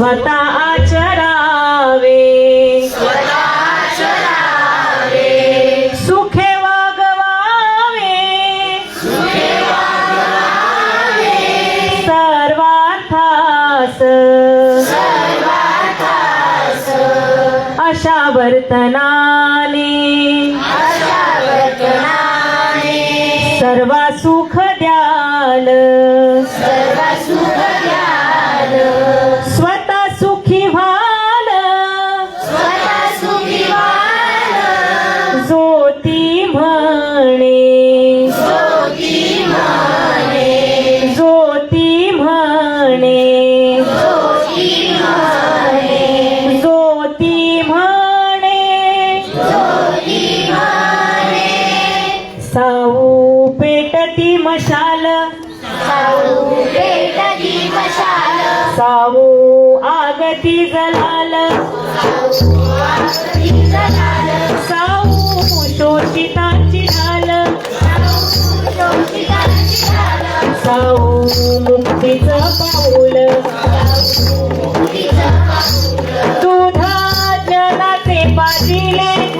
स्वतः आचरावे. सुखे वागवावे. सर्वार्थास. अशा वर्तनाने. सर्व सुख द्याल साऊ आगती जलाल. साऊ शोषिताची लाल साऊ मुक्तीचं पाऊल. दुधा जनाचे पाजिले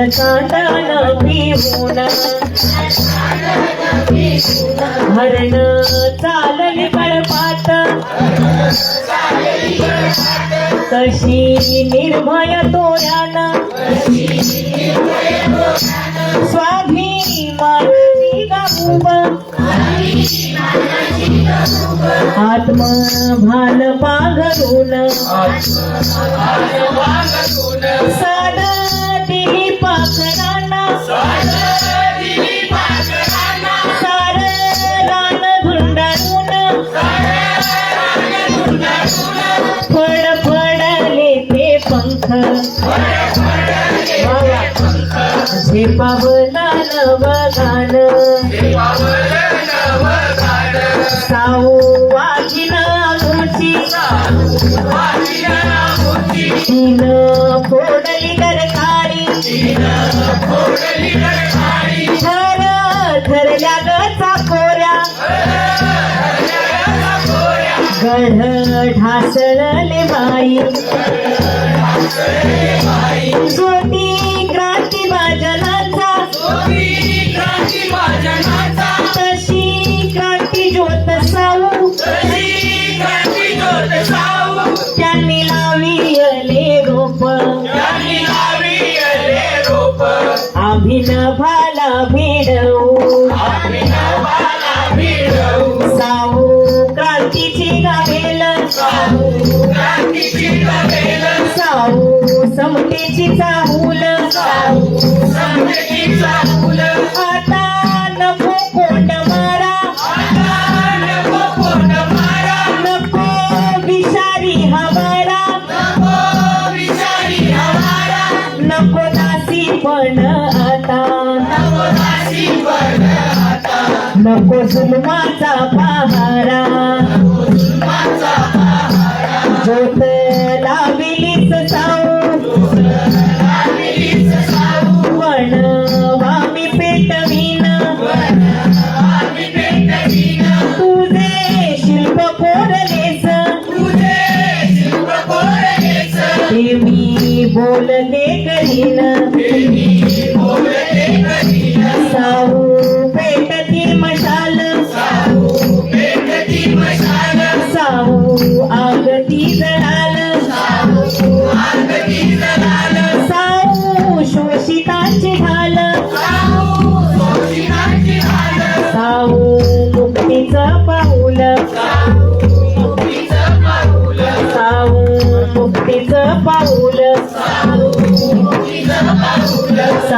चांदन पिऊन हरण चालली कळपात तशी निर्भय तोऱ्यानं स्वाभिमानाची गाऊब भान पाघरून साड पंख झेपावला नवगान साऊ वाचिन मुची तीन फोडली गरखारी थर धरल्या गचा कोऱ्या गढ ढासळले बाई ज्योती क्रांती बाजनांचा. तशी क्रांती ज्योत साऊ त्यांनी लाविले रोप. अभिनभाला भिडवू समतेची चाहूल आता नको कोंड मारा. नको विषारी हवारा. नको दासी पण आता. नको जुलमाचा पहारा.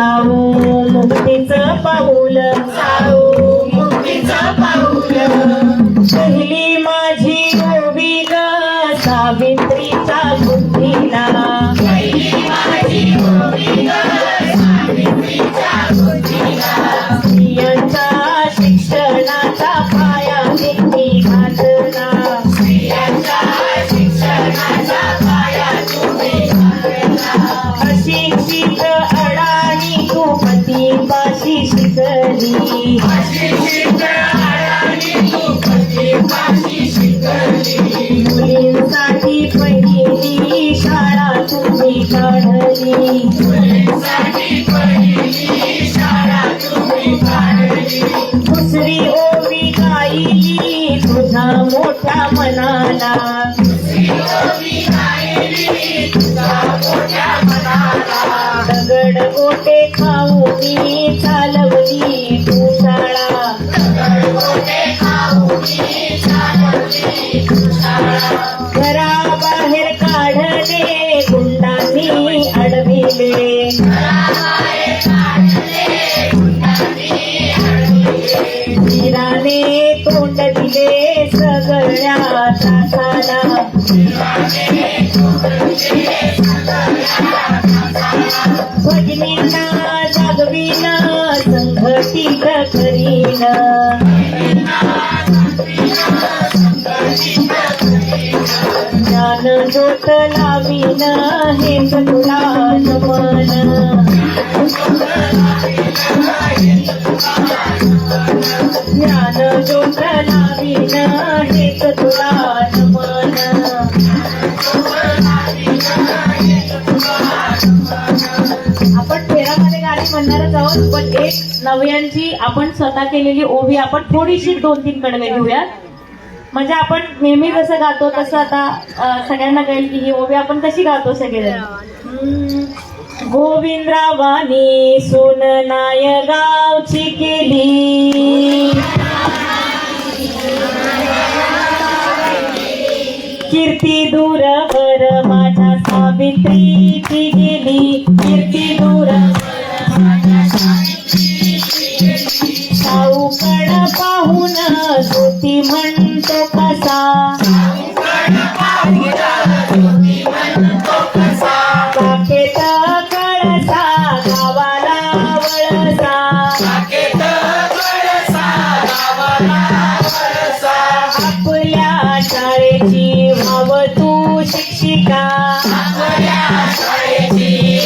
साऊ गोटे खाऊ मी चालवली तू शाळा. मी ज्ञान ज्योत लावीन हे तुला नमन ज्ञान ज्योत लावीन हे तुला नमन आपण फेरामध्ये गाणी म्हणणारच आहोत पण एक नव्यांची आपण स्वतः केलेली ओवी आपण थोडीशी दोन तीन कडवे घेऊयात. म्हणजे आपण नेहमी जसं गातो तसं आता सगळ्यांना कळेल की ही ओवी आपण कशी गातो सगळेजण हम्म. गोविंदरावानी सोन नाय गावची केली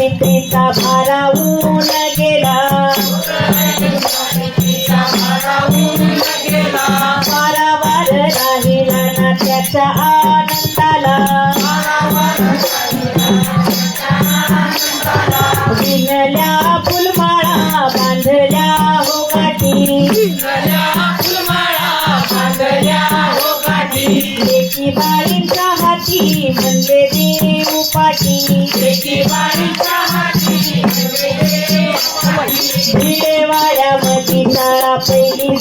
ऐके सावित्रीचा भारावून गेला. पारावार राहिला ना त्याचा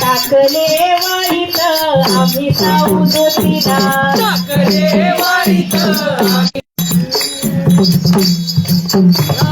टाकले वाईत आम्ही साऊद तिला टाकले शिकल्या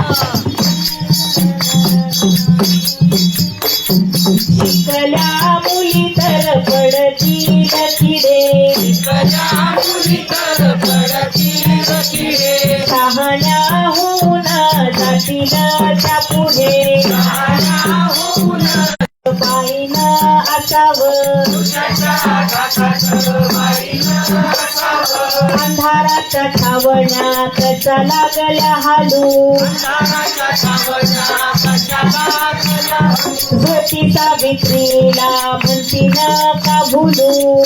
अंधाराच्या असावं अंधारात छावण्यात लागल्या हालू. झोटी विक्रीला म्हणती का भुलू.